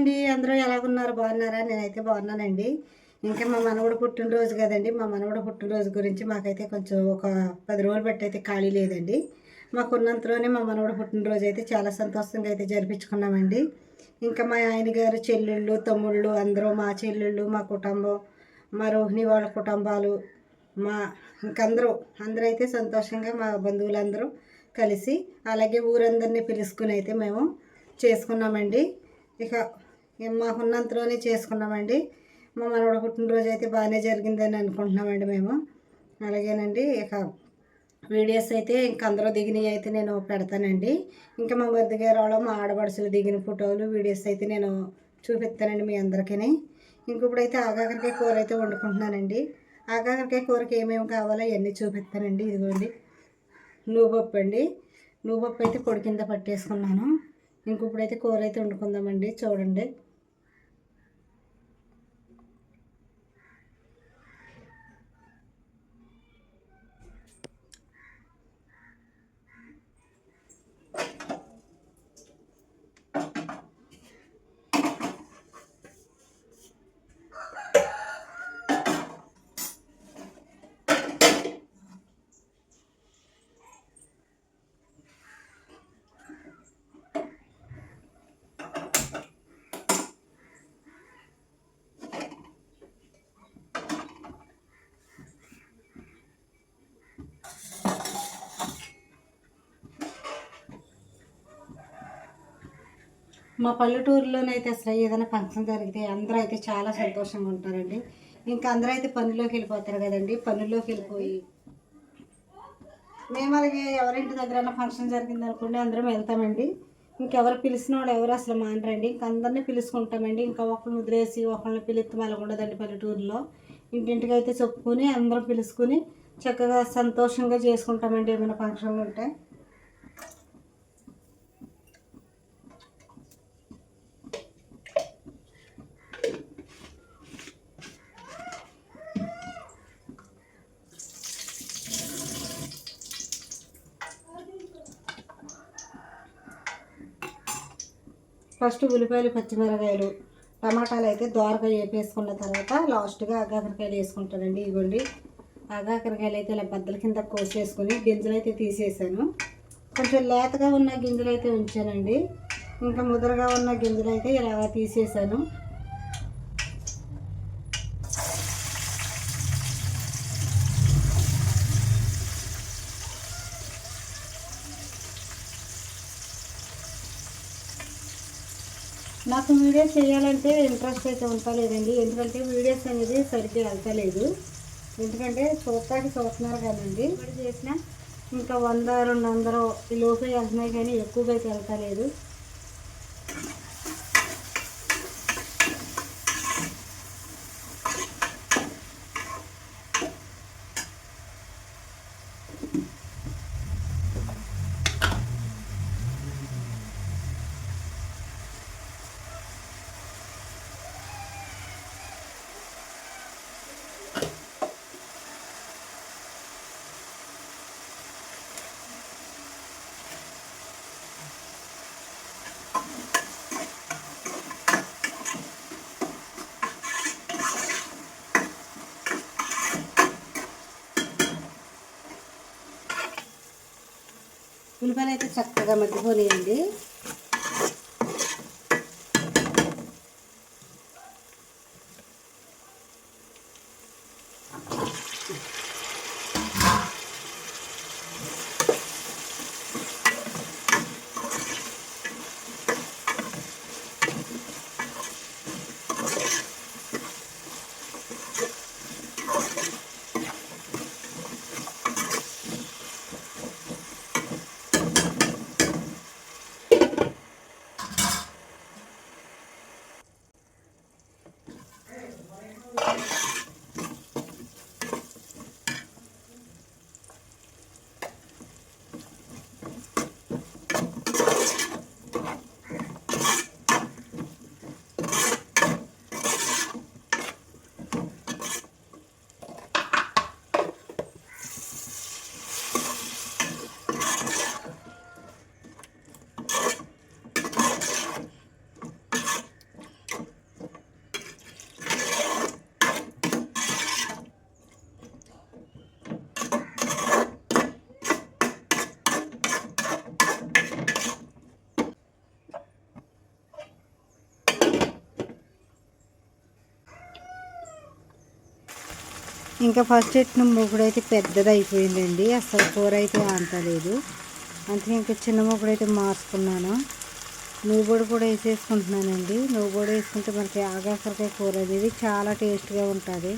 అండి అందరూ ఎలాగున్నారు? బాగున్నారా? నేనైతే బాగున్నానండి. ఇంకా మా మనవడు పుట్టినరోజు కదండి. మా మనవడు పుట్టినరోజు గురించి మాకైతే కొంచెం ఒక పది రోజులు బట్టి అయితే ఖాళీ లేదండి. మాకున్నంతలోనే మా మనవడు పుట్టినరోజు అయితే చాలా సంతోషంగా అయితే జరిపించుకున్నామండి. ఇంకా మా ఆయన గారు చెల్లెళ్ళు తమ్ముళ్ళు అందరూ మా చెల్లెళ్ళు మా కుటుంబం మా రోహిణి వాళ్ళ కుటుంబాలు మా ఇంకందరూ అందరూ అయితే సంతోషంగా మా బంధువులందరూ కలిసి అలాగే ఊరందరినీ పిలుచుకుని అయితే మేము చేసుకున్నామండి. ఇక మాకున్నంతలోనే చేసుకున్నామండి. మా మనవడ పుట్టినరోజు అయితే బాగానే జరిగిందని అనుకుంటున్నామండి మేము. అలాగేనండి ఇక వీడియోస్ అయితే ఇంక అందరూ దిగినవి అయితే నేను పెడతానండి. ఇంకా మా మరిది గారు వాళ్ళు మా ఆడపడుచులు దిగిన ఫోటోలు వీడియోస్ అయితే నేను చూపిస్తానండి మీ అందరికీ ఇంక ఇప్పుడైతే ఆగాకరికాయ కూర అయితే వండుకుంటున్నానండి. ఆగాకరికాయ కూరకి ఏమేమి కావాలో అవన్నీ చూపిస్తానండి. ఇదిగోండి నువ్వుపప్పు అండి. నువ్వుపప్పు అయితే పొడి కింద పట్టేసుకున్నాను. ఇంక ఇప్పుడైతే కూర అయితే వండుకుందామండి. చూడండి. మా పల్లెటూరులోనైతే అసలు ఏదైనా ఫంక్షన్ జరిగితే అందరూ అయితే చాలా సంతోషంగా ఉంటారండి. ఇంకా అందరూ అయితే పనిలోకి వెళ్ళిపోతారు కదండి. పనుల్లోకి వెళ్ళిపోయి మేము అలాగే ఎవరింటి దగ్గర ఫంక్షన్ జరిగింది అనుకోండి అందరం వెళ్తామండి. ఇంకెవరు పిలిచిన వాళ్ళు ఎవరు అసలు మానరండి. ఇంక అందరినీ పిలుచుకుంటామండి. ఇంకా ఒకరిని వదిలేసి ఒకరిని పిలుస్తాం అలా ఉండదండి పల్లెటూరులో. ఇంటింటికి అయితే చెప్పుకొని అందరం పిలుచుకుని చక్కగా సంతోషంగా చేసుకుంటామండి ఏమైనా ఫంక్షన్లు ఉంటే. ఫస్ట్ ఉల్లిపాయలు పచ్చిమిరకాయలు టమాటాలు అయితే దోరగా వేపేసుకున్న తర్వాత లాస్ట్గా అగాకరకాయలు వేసుకుంటానండి ఇవ్వండి అగాకరకాయలు అయితే ఇలా బద్దల కింద కోసేసుకుని గింజలు అయితే తీసేసాను. కొంచెం లేతగా ఉన్న గింజలు అయితే ఉంచానండి. ఇంకా ముదరగా ఉన్న గింజలు అయితే ఇలా తీసేసాను. నాకు వీడియోస్ చేయాలంటే ఇంట్రెస్ట్ అయితే ఉంటలేదండి ఎందుకంటే వీడియోస్ అనేది సరిగ్గా వెళ్తలేదు. ఎందుకంటే చూడటానికి చూస్తున్నారు కదండి. ఇప్పుడు చేసిన? ఇంకా వంద రెండు వందలు ఈ లోపే వెళ్తున్నాయి కానీ ఎక్కువగా అయితే వెళ్తలేదు. ఉల్లిపాయలు అయితే చక్కగా మగ్గిపోయాయండి ఇంకా ఫస్ట్ పెట్టిన మొగుడు అయితే పెద్దది అయిపోయిందండి అసలు కూర అయితే అంతలేదు అందుకే ఇంకా చిన్న మొగుడు అయితే మార్చుకున్నాను. నువ్వు కూడా కూడా వేసేసుకుంటున్నానండి. నువ్వు కూడా వేసుకుంటే మనకి ఆగాసరికాయ కూర అనేది చాలా టేస్ట్గా ఉంటుంది.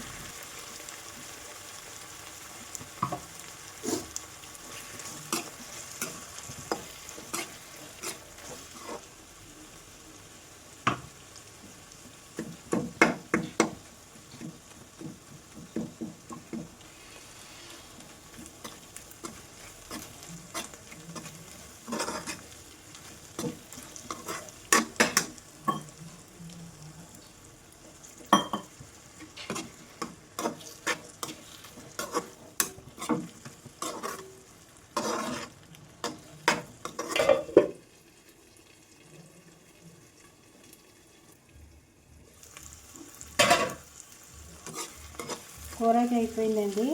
కూర అయితే అయిపోయిందండి.